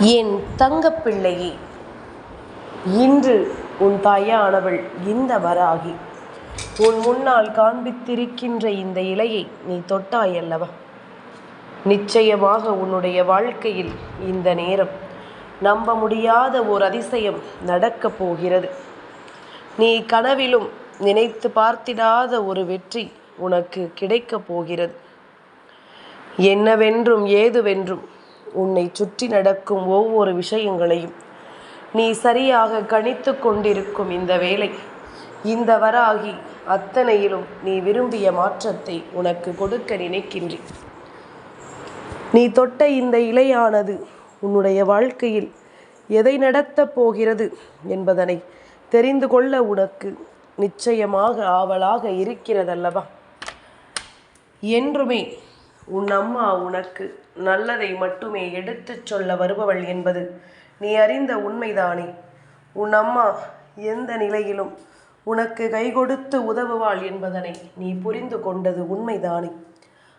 என் தங்கப்பிள்ளையே இன்று உன் தாயானவள் இந்த வராகி உன் முன்னால் காண்பித்திருக்கின்ற இந்த இலையை நீ தொட்டாயல்லவா? நிச்சயமாக உன்னுடைய வாழ்க்கையில் இந்த நேரம் நம்ப முடியாத ஒரு அதிசயம் நடக்கப் போகிறது. நீ கனவிலும் நினைத்து பார்த்திடாத ஒரு வெற்றி உனக்கு கிடைக்கப் போகிறது. என்னவென்றும் ஏதுவென்றும் உன்னை சுற்றி நடக்கும் ஒவ்வொரு விஷயங்களையும் நீ சரியாக கணித்து கொண்டிருக்கும் இந்த வேலை. இந்த வராகி அத்தனையிலும் நீ விரும்பிய மாற்றத்தை உனக்கு கொடுக்க நினைக்கின்றேன். நீ தொட்ட இந்த இலையானது உன்னுடைய வாழ்க்கையில் எதை நடத்தப் போகிறது என்பதனை தெரிந்து கொள்ள உனக்கு நிச்சயமாக ஆவலாக இருக்கிறதல்லவா? என்றுமே உன் அம்மா உனக்கு நல்லதை மட்டுமே எடுத்துச் சொல்ல வருபவள் என்பது நீ அறிந்த உண்மைதானே. உன் அம்மா எந்த நிலையிலும் உனக்கு கை கொடுத்து உதவுவாள் என்பதனை நீ புரிந்து கொண்டது உண்மைதானே.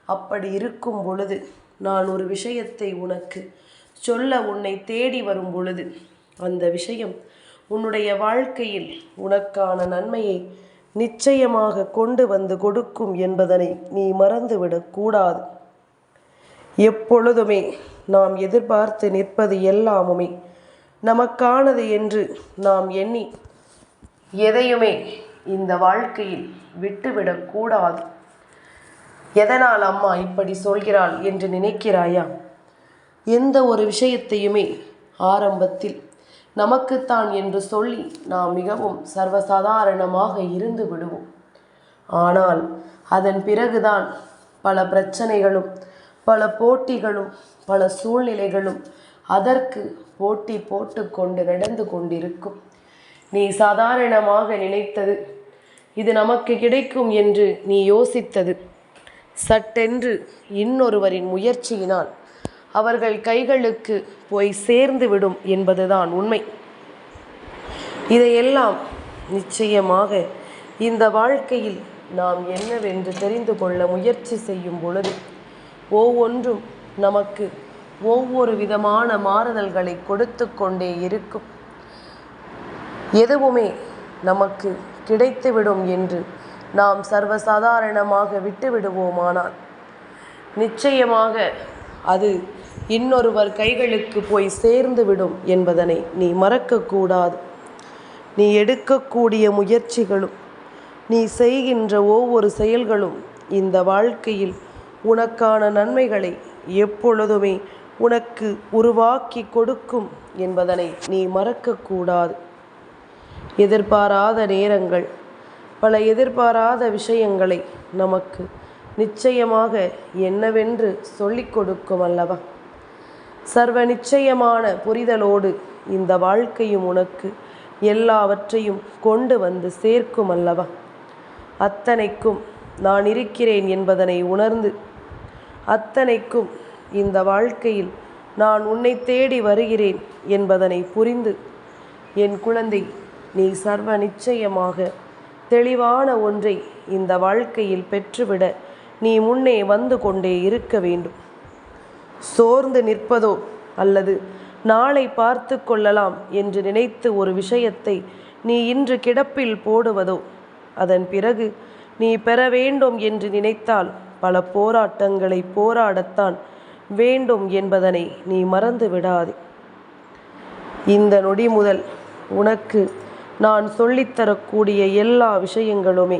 அப்படி இருக்கும் பொழுது நான் ஒரு விஷயத்தை உனக்கு சொல்ல உன்னை தேடி வரும் பொழுது அந்த விஷயம் உன்னுடைய வாழ்க்கையில் உனக்கான நன்மையை நிச்சயமாக கொண்டு வந்து கொடுக்கும் என்பதனை நீ மறந்துவிடக்கூடாது எப்பொழுதுமே நாம் எதிர்பார்த்து நிற்பது எல்லாமுமே. நமக்கானது என்று நாம் எண்ணி எதையுமே இந்த வாழ்க்கையில் விட்டுவிடக்கூடாது எதனால் அம்மா இப்படி சொல்கிறாள் என்று நினைக்கிறாயா? எந்த ஒரு விஷயத்தையுமே ஆரம்பத்தில் நமக்குத்தான் என்று சொல்லி நாம் மிகவும் சர்வசாதாரணமாக இருந்து விடுவோம். ஆனால் அதன் பிறகுதான் பல பிரச்சனைகளும் பல போட்டிகளும் பல சூழ்நிலைகளும் அதற்கு போட்டி போட்டு கொண்டு நடந்து கொண்டிருக்கும். நீ சாதாரணமாக நினைத்தது இது நமக்கு கிடைக்கும் என்று நீ யோசித்தது. சட்டென்று இன்னொருவரின் முயற்சியினால் அவர்கள் கைகளுக்கு போய் சேர்ந்து விடும் என்பதுதான் உண்மை. இதையெல்லாம் நிச்சயமாக இந்த வாழ்க்கையில் நாம் என்னவென்று தெரிந்து கொள்ள முயற்சி செய்யும் பொழுது ஒவ்வொன்றும் நமக்கு ஒவ்வொரு விதமான மாறுதல்களை கொடுத்து கொண்டே இருக்கும். எதுவுமே நமக்கு கிடைத்துவிடும் என்று நாம் சர்வசாதாரணமாக விட்டுவிடுவோமானால் நிச்சயமாக அது இன்னொருவர் கைகளுக்கு போய் சேர்ந்துவிடும் என்பதனை நீ மறக்கக்கூடாது. நீ எடுக்கக்கூடிய முயற்சிகளும் நீ செய்கின்ற ஒவ்வொரு செயல்களும் இந்த வாழ்க்கையில் உனக்கான நன்மைகளை எப்பொழுதுமே உனக்கு உருவாக்கி கொடுக்கும் என்பதனை நீ மறக்கக்கூடாது. எதிர்பாராத நேரங்கள் பல எதிர்பாராத விஷயங்களை நமக்கு நிச்சயமாக என்னவென்று சொல்லிக் கொடுக்கும் அல்லவா? சர்வ நிச்சயமான புரிதலோடு இந்த வாழ்க்கையும் உனக்கு எல்லாவற்றையும் கொண்டு வந்து சேர்க்கும் அல்லவா? அத்தனைக்கும் நான் இருக்கிறேன் என்பதனை உணர்ந்து அத்தனைக்கும் இந்த வாழ்க்கையில் நான் உன்னை தேடி வருகிறேன் என்பதனை புரிந்து என் குழந்தை நீ சர்வ நிச்சயமாக தெளிவான ஒன்றை இந்த வாழ்க்கையில் பெற்றுவிட நீ முன்னே வந்து கொண்டே இருக்க வேண்டும். சோர்ந்து நிற்பதோ அல்லது நாளை பார்த்து கொள்ளலாம் என்று நினைத்து ஒரு விஷயத்தை நீ இன்று கிடப்பில் போடுவதோ அதன் பிறகு நீ பெற வேண்டும் என்று நினைத்தால் பல போராட்டங்களை போராடத்தான் வேண்டும் என்பதனை நீ மறந்து விடாதே. இந்த நொடி முதல் உனக்கு நான் சொல்லித்தரக்கூடிய எல்லா விஷயங்களுமே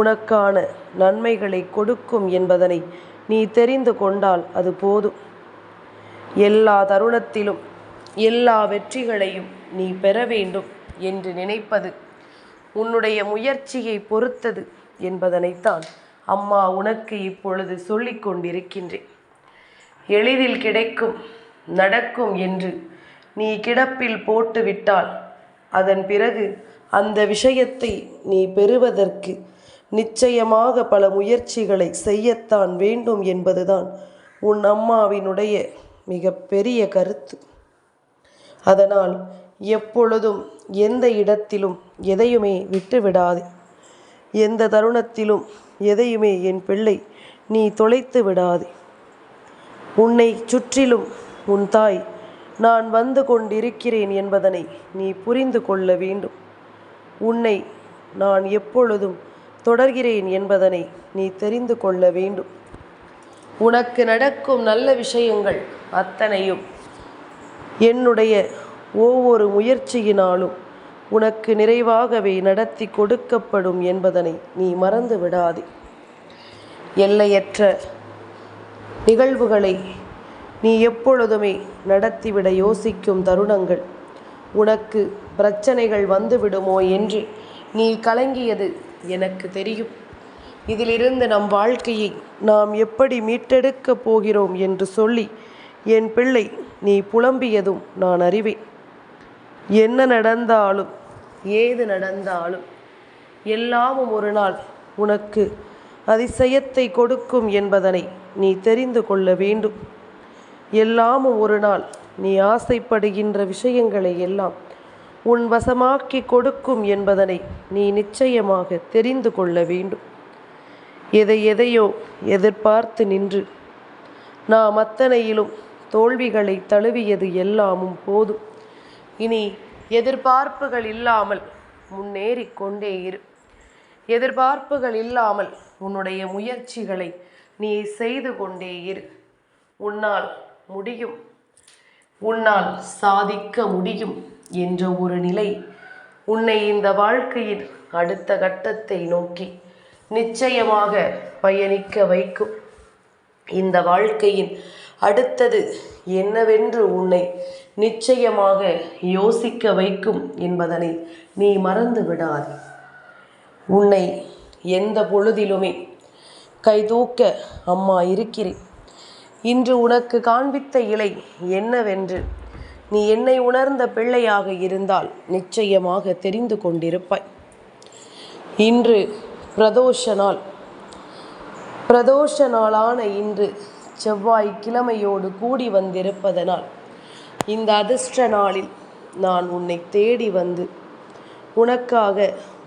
உனக்கான நன்மைகளை கொடுக்கும் என்பதனை நீ தெரிந்து கொண்டால் அது போதும். எல்லா தருணத்திலும் எல்லா வெற்றிகளையும் நீ பெற வேண்டும் என்று நினைப்பது உன்னுடைய முயற்சியை பொறுத்தது என்பதனைத்தான் அம்மா உனக்கு இப்பொழுது சொல்லிக் கொண்டிருக்கின்றேன். எளிதில் கிடைக்கும் நடக்கும் என்று நீ கிடப்பில் போட்டுவிட்டால் அதன் பிறகு அந்த விஷயத்தை நீ பெறுவதற்கு நிச்சயமாக பல முயற்சிகளை செய்யத்தான் வேண்டும் என்பதுதான் உன் அம்மாவினுடைய மிக பெரிய கருத்து. அதனால் எப்பொழுதும் எந்த இடத்திலும் எதையுமே விட்டுவிடாது. எந்த தருணத்திலும் எதையுமே என் பிள்ளை நீ தொலைத்து விடாதே. உன்னை சுற்றிலும் உன் தாய் நான் வந்து கொண்டிருக்கிறேன் என்பதனை நீ புரிந்து கொள்ள வேண்டும். உன்னை நான் எப்பொழுதும் தொடர்கிறேன் என்பதனை நீ தெரிந்து கொள்ள வேண்டும். உனக்கு நடக்கும் நல்ல விஷயங்கள் அத்தனையும் என்னுடைய ஒவ்வொரு முயற்சியினாலும் உனக்கு நிறைவாகவே நடத்தி கொடுக்கப்படும் என்பதனை நீ மறந்து விடாதே. எல்லையற்ற நிகழ்வுகளை நீ எப்பொழுதுமே நடத்திவிட யோசிக்கும் தருணங்கள். உனக்கு பிரச்சனைகள் வந்துவிடுமோ என்று நீ கலங்கியது எனக்கு தெரியும். இதிலிருந்து நம் வாழ்க்கையை நாம் எப்படி மீட்டெடுக்கப் போகிறோம் என்று சொல்லி என் பிள்ளை நீ புலம்பியதும் நான் அறிவேன். என்ன நடந்தாலும் ஏது நடந்தாலும் எல்லாமும் ஒரு நாள் உனக்கு அதிசயத்தை கொடுக்கும் என்பதனை நீ தெரிந்து கொள்ள வேண்டும். எல்லாமும் ஒரு நாள் நீ ஆசைப்படுகின்ற விஷயங்களை எல்லாம் உன் வசமாக்கி கொடுக்கும் என்பதனை நீ நிச்சயமாக தெரிந்து கொள்ள வேண்டும். எதை எதையோ எதிர்பார்த்து நின்று நாம் அத்தனையிலும் தோல்விகளை தழுவியது எல்லாமும் போதும். இனி எதிர்பார்ப்புகள் இல்லாமல் முன்னேறி கொண்டே இரு. எதிர்பார்ப்புகள் இல்லாமல் உன்னுடைய முயற்சிகளை நீ செய்து கொண்டே இரு. உன்னால் முடியும். உன்னால் சாதிக்க முடியும் என்ற ஒரு நிலை உன்னை இந்த வாழ்க்கையின் அடுத்த கட்டத்தை நோக்கி நிச்சயமாக பயணிக்க வைக்கும். இந்த வாழ்க்கையின் அடுத்தது என்னவென்று உன்னை நிச்சயமாக யோசிக்க வைக்கும் என்பதனை நீ மறந்து விடாதே உன்னை எந்த பொழுதிலுமே கைதூக்க அம்மா இருக்கிறேன். இன்று உனக்கு காண்பித்த இலை என்னவென்று நீ என்னை உணர்ந்த பிள்ளையாக இருந்தால் நிச்சயமாக தெரிந்து கொண்டிருப்பாய். இன்று பிரதோஷ நாள். பிரதோஷ நாளான இன்று செவ்வாய் கிழமையோடு கூடி வந்திருப்பதனால் இந்த அதிர்ஷ்ட நாளில் நான் உன்னை தேடி வந்து உனக்காக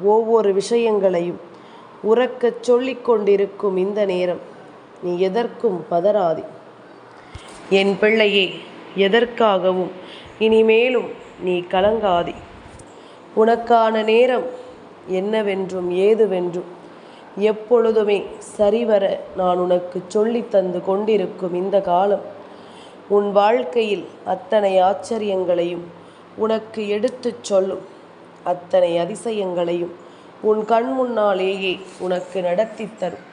ஒவ்வொரு விஷயங்களையும் உறக்கச் சொல்லிக் கொண்டிருக்கும் இந்த நேரம் நீ எதற்கும் பதறாதே. என் பிள்ளையே எதற்காகவும் இனிமேலும் நீ கலங்காதி. உனக்கான நேரம் என்னவென்றும் ஏதுவென்றும் எப்பொழுதுமே சரிவர நான் உனக்கு சொல்லி தந்து கொண்டிருக்கும் இந்த காலம் உன் வாழ்க்கையில் அத்தனை ஆச்சரியங்களையும் உனக்கு எடுத்துச் சொல்லும். அத்தனை அதிசயங்களையும் உன் கண் முன்னாலேயே உனக்கு நடத்தி தரும்.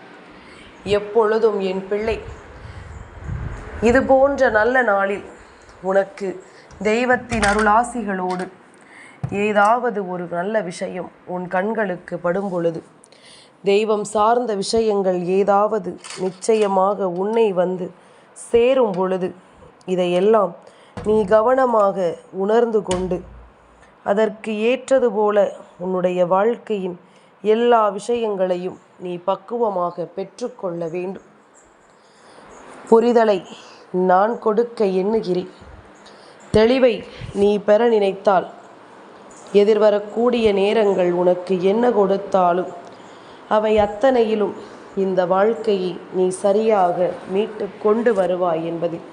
எப்பொழுதும் என் பிள்ளை இது போன்ற நல்ல நாளில் உனக்கு தெய்வத்தின் அருளாசிகளோடு ஏதாவது ஒரு நல்ல விஷயம் உன் கண்களுக்கு படும் பொழுது தெய்வம் சார்ந்த விஷயங்கள் ஏதாவது நிச்சயமாக உன்னை வந்து சேரும் பொழுது இதையெல்லாம் நீ கவனமாக உணர்ந்து கொண்டு அதற்கு ஏற்றது போல உன்னுடைய வாழ்க்கையின் எல்லா விஷயங்களையும் நீ பக்குவமாக பெற்றுக்கொள்ள வேண்டும். புரிதலை நான் கொடுக்க எண்ணுகிறேன். தெளிவை நீ பெற நினைத்தால் எதிர்வரக்கூடிய நேரங்கள் உனக்கு என்ன கொடுத்தாலும் அவை அத்தனையிலும் இந்த வாழ்க்கையை நீ சரியாக மீட்டு கொண்டு வருவாய் என்பதில்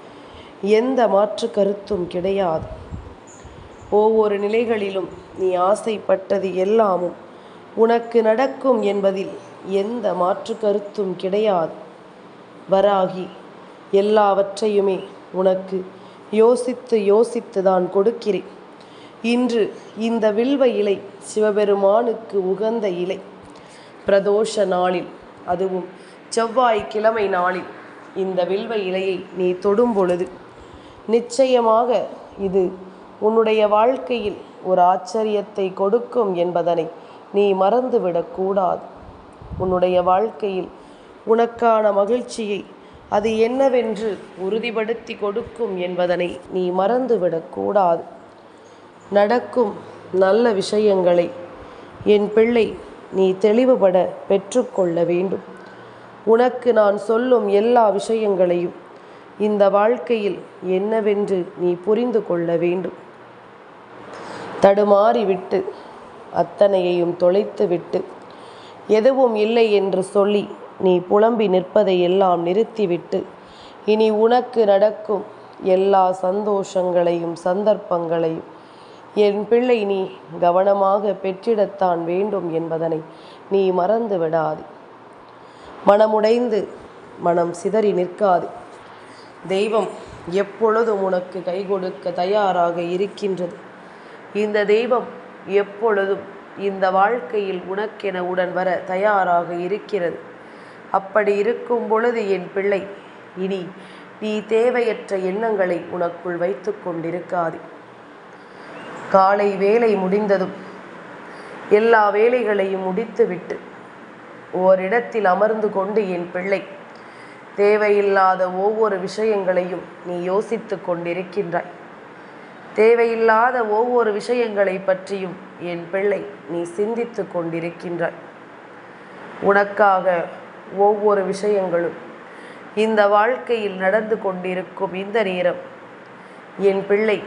எந்த மாற்று கருத்தும் கிடையாது. ஒவ்வொரு நிலைகளிலும் நீ ஆசைப்பட்டது எல்லாமும் உனக்கு நடக்கும் என்பதில் எந்த மாற்று கருத்தும் கிடையாது. வராகி எல்லாவற்றையுமே உனக்கு யோசித்து யோசித்து தான் கொடுக்கிறேன். இன்று இந்த வில்வ இலை சிவபெருமானுக்கு உகந்த இலை. பிரதோஷ நாளில் அதுவும் செவ்வாய் கிழமை நாளில் இந்த வில்வ இலையை நீ தொடும் பொழுது. நிச்சயமாக இது உன்னுடைய வாழ்க்கையில் ஒரு ஆச்சரியத்தை கொடுக்கும் என்பதனை நீ மறந்துவிடக்கூடாது உன்னுடைய வாழ்க்கையில் உனக்கான மகிழ்ச்சியை அது என்னவென்று உறுதிப்படுத்தி கொடுக்கும் என்பதனை நீ மறந்துவிடக்கூடாது நடக்கும் நல்ல விஷயங்களை என் பிள்ளை நீ தெளிவுபட பெற்றுக்கொள்ள வேண்டும். உனக்கு நான் சொல்லும் எல்லா விஷயங்களையும் இந்த வாழ்க்கையில் என்னவென்று நீ புரிந்து கொள்ள வேண்டும். தடுமாறிவிட்டு அத்தனையையும் தொலைத்துவிட்டு எதுவும் இல்லை என்று சொல்லி நீ புலம்பி நிற்பதை எல்லாம் நிறுத்திவிட்டு இனி உனக்கு நடக்கும் எல்லா சந்தோஷங்களையும் சந்தர்ப்பங்களையும் என் பிள்ளை நீ கவனமாக பெற்றிடத்தான் வேண்டும் என்பதனை நீ மறந்து விடாது. மனமுடைந்து மனம் சிதறி நிற்காது. தெய்வம் எப்பொழுதும் உனக்கு கை கொடுக்க தயாராக இருக்கின்றது. இந்த தெய்வம் எப்பொழுதும் இந்த வாழ்க்கையில் உனக்கென உடன் வர தயாராக இருக்கிறது. அப்படி இருக்கும் பொழுது என் பிள்ளை இனி நீ தேவையற்ற எண்ணங்களை உனக்குள் வைத்து கொண்டிருக்காதே. காலை வேலை முடிந்ததும் எல்லா வேலைகளையும் முடித்துவிட்டு ஓரிடத்தில் அமர்ந்து கொண்டு என் பிள்ளை தேவையில்லாத ஒவ்வொரு விஷயங்களையும் நீ யோசித்து கொண்டிருக்கின்றாய். தேவையில்லாத ஒவ்வொரு விஷயங்களை பற்றியும் என் பிள்ளை நீ சிந்தித்து கொண்டிருக்கின்றாய். உனக்காக ஒவ்வொரு விஷயங்களும் இந்த வாழ்க்கையில் நடந்து கொண்டிருக்கும் இந்த நேரம் என் பிள்ளை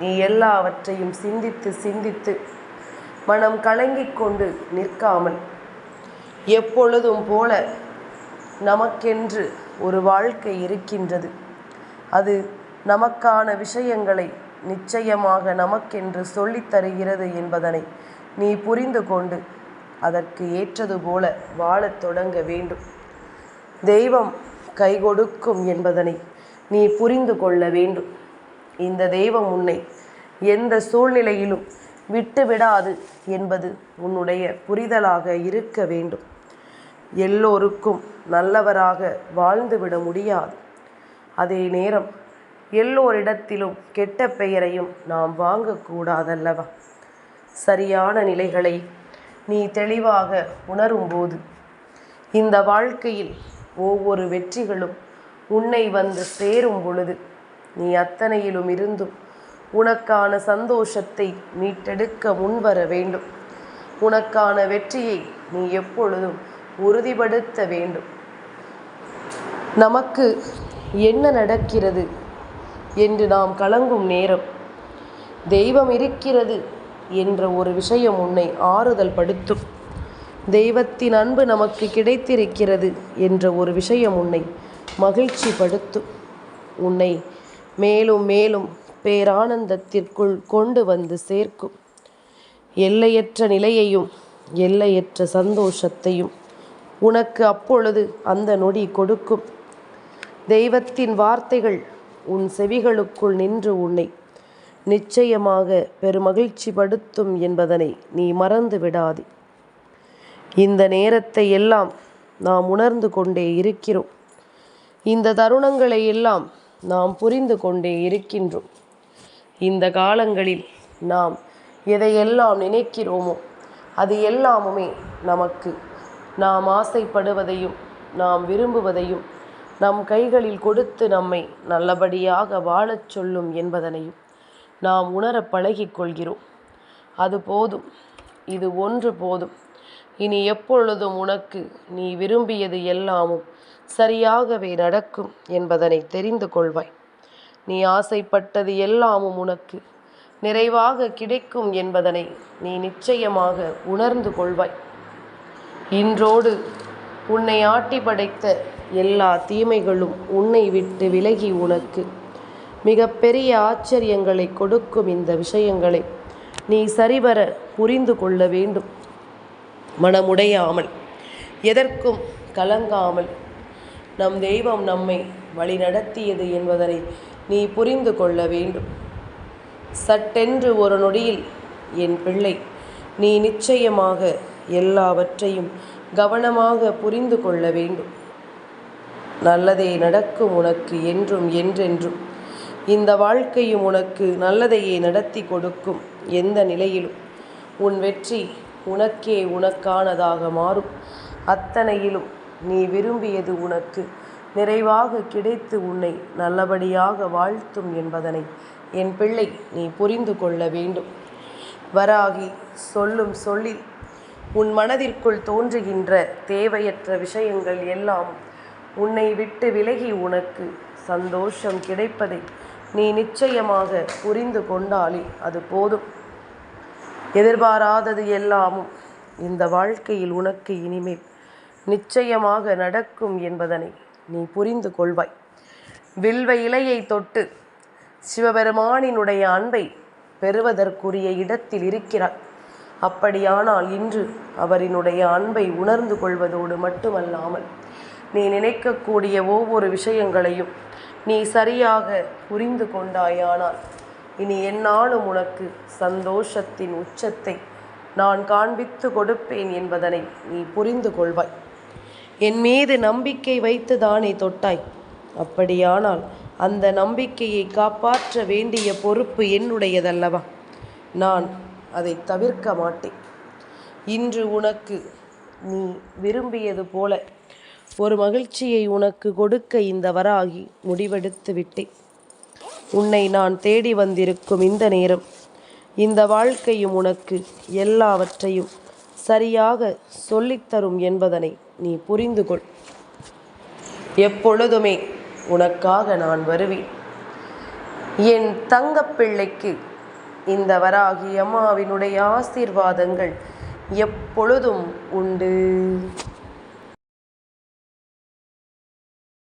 நீ எல்லாவற்றையும் சிந்தித்து சிந்தித்து மனம் கலங்கிக் கொண்டு நிற்காமல் எப்பொழுதும் போல நமக்கென்று ஒரு வாழ்க்கை இருக்கின்றது. அது நமக்கான விஷயங்களை நிச்சயமாக நமக்கென்று சொல்லித் தருகிறது என்பதனை நீ புரிந்து கொண்டு அதற்கு ஏற்றது போல வாழத் தொடங்க வேண்டும். தெய்வம் கை கொடுக்கும் என்பதனை நீ புரிந்து கொள்ள வேண்டும். இந்த தெய்வம் உன்னை எந்த சூழ்நிலையிலும் விட்டுவிடாது என்பது உன்னுடைய புரிதலாக இருக்க வேண்டும். எல்லோருக்கும் நல்லவராக வாழ்ந்துவிட முடியாது. அதே நேரம் எல்லோரிடத்திலும் கெட்ட பெயரையும் நாம் வாங்கக்கூடாதல்லவா சரியான நிலைகளை நீ தெளிவாக உணரும்போது இந்த வாழ்க்கையில் ஒவ்வொரு வெற்றிகளும் உன்னை வந்து சேரும் பொழுது நீ அத்தனையிலும் இருந்தும் உனக்கான சந்தோஷத்தை மீட்டெடுக்க முன்வர வேண்டும். உனக்கான வெற்றியை நீ எப்பொழுதும் உறுதிப்படுத்த வேண்டும். நமக்கு என்ன நடக்கிறது என்று நாம் கலங்கும் நேரம். தெய்வம் இருக்கிறது என்ற ஒரு விஷயம் உன்னை ஆறுதல் படுத்தும். தெய்வத்தின் அன்பு நமக்கு கிடைத்திருக்கிறது என்ற ஒரு விஷயம் உன்னை மகிழ்ச்சி படுத்தும் உன்னை மேலும் மேலும் பேரானந்தத்திற்குள் கொண்டு வந்து சேர்க்கும். எல்லையற்ற நிலையையும் எல்லையற்ற சந்தோஷத்தையும் உனக்கு அப்பொழுது அந்த நொடி கொடுக்கும். தெய்வத்தின் வார்த்தைகள் உன் செவிகளுக்குள் நின்று உன்னை நிச்சயமாக பெருமகிழ்ச்சி படுத்தும் என்பதனை நீ மறந்து விடாதே. இந்த நேரத்தை எல்லாம் நாம் உணர்ந்து கொண்டே இருக்கிறோம். இந்த தருணங்களை எல்லாம் நாம் புரிந்து கொண்டே இருக்கின்றோம். இந்த காலங்களில் நாம் எதையெல்லாம் நினைக்கிறோமோ அது எல்லாமுமே நமக்கு நாம் ஆசைப்படுவதையும் நாம் விரும்புவதையும் நம் கைகளில் கொடுத்து நம்மை நல்லபடியாக வாழச் சொல்லும் என்பதனையும் நாம் உணர பழகிக்கொள்கிறோம் அது போதும். இது ஒன்று போதும். இனி எப்பொழுதும் உனக்கு நீ விரும்பியது எல்லாமும் சரியாகவே நடக்கும் என்பதனை தெரிந்து கொள்வாய். நீ ஆசைப்பட்டது எல்லாமும் உனக்கு. நிறைவாக கிடைக்கும் என்பதனை நீ நிச்சயமாக உணர்ந்து கொள்வாய். இன்றோடு உன்னை ஆட்டி படைத்த எல்லா தீமைகளும் உன்னை விட்டு விலகி உனக்கு. மிகப்பெரிய ஆச்சரியங்களை கொடுக்கும் இந்த விஷயங்களை நீ சரிவர புரிந்து கொள்ள வேண்டும். மனமுடையாமல் எதற்கும் கலங்காமல் நம் தெய்வம் நம்மை வழி நடத்தியது என்பதனை நீ புரிந்து கொள்ள வேண்டும். சட்டென்று ஒரு நொடியில் என் பிள்ளை நீ நிச்சயமாக எல்லாவற்றையும் கவனமாக புரிந்து கொள்ள வேண்டும். நல்லதே நடக்கும் உனக்கு என்றும் என்றென்றும். இந்த வாழ்க்கையும் உனக்கு நல்லதையே நடத்தி கொடுக்கும் எந்த நிலையிலும். உன் வெற்றி உனக்கே உனக்கானதாக மாறும். அத்தனையிலும் நீ விரும்பியது உனக்கு. நிறைவாக கிடைத்து உன்னை நல்லபடியாக வாழ்த்தும் என்பதனை என் பிள்ளை நீ புரிந்து கொள்ள வேண்டும். வராகி சொல்லும் சொல்லில் உன் மனதிற்குள் தோன்றுகின்ற தேவையற்ற விஷயங்கள் எல்லாம் உன்னை விட்டு விலகி உனக்கு சந்தோஷம் கிடைப்பதை நீ நிச்சயமாக புரிந்து கொண்டாலே அது போதும். எதிர்பாராதது எல்லாமும் இந்த வாழ்க்கையில் உனக்கு இனிமேல் நிச்சயமாக நடக்கும் என்பதனை நீ புரிந்து கொள்வாய். வில்வ இலையை தொட்டு சிவபெருமானினுடைய அன்பை பெறுவதற்குரிய இடத்தில் இருக்கிறார் அப்படியானால் இன்று அவரினுடைய அன்பை உணர்ந்து கொள்வதோடு மட்டுமல்லாமல் நீ நினைக்கக்கூடிய ஒவ்வொரு விஷயங்களையும் நீ சரியாக புரிந்து கொண்டாயானால் இனி என்னாலும் உனக்கு சந்தோஷத்தின் உச்சத்தை நான் காண்பித்து கொடுப்பேன் என்பதனை நீ புரிந்து கொள்வாய். என் மீது நம்பிக்கை வைத்து தானே தொட்டாய். அப்படியானால் அந்த நம்பிக்கையை காப்பாற்ற வேண்டிய பொறுப்பு என்னுடையதல்லவா? நான் அதை தவிர்க்க மாட்டேன். இன்று உனக்கு நீ விரும்பியது போல ஒரு மகிழ்ச்சியை உனக்கு கொடுக்க இந்த வராகி முடிவெடுத்து விட்டேன். உன்னை நான் தேடி வந்திருக்கும் இந்த நேரம் இந்த வாழ்க்கையும் உனக்கு எல்லாவற்றையும் சரியாக சொல்லித்தரும் என்பதனை நீ புரிந்து கொள் எப்பொழுதுமே உனக்காக நான் வருவேன். என் தங்கப்பிள்ளைக்கு இந்த வராகி அம்மாவினுடைய ஆசீர்வாதங்கள் எப்பொழுதும் உண்டு.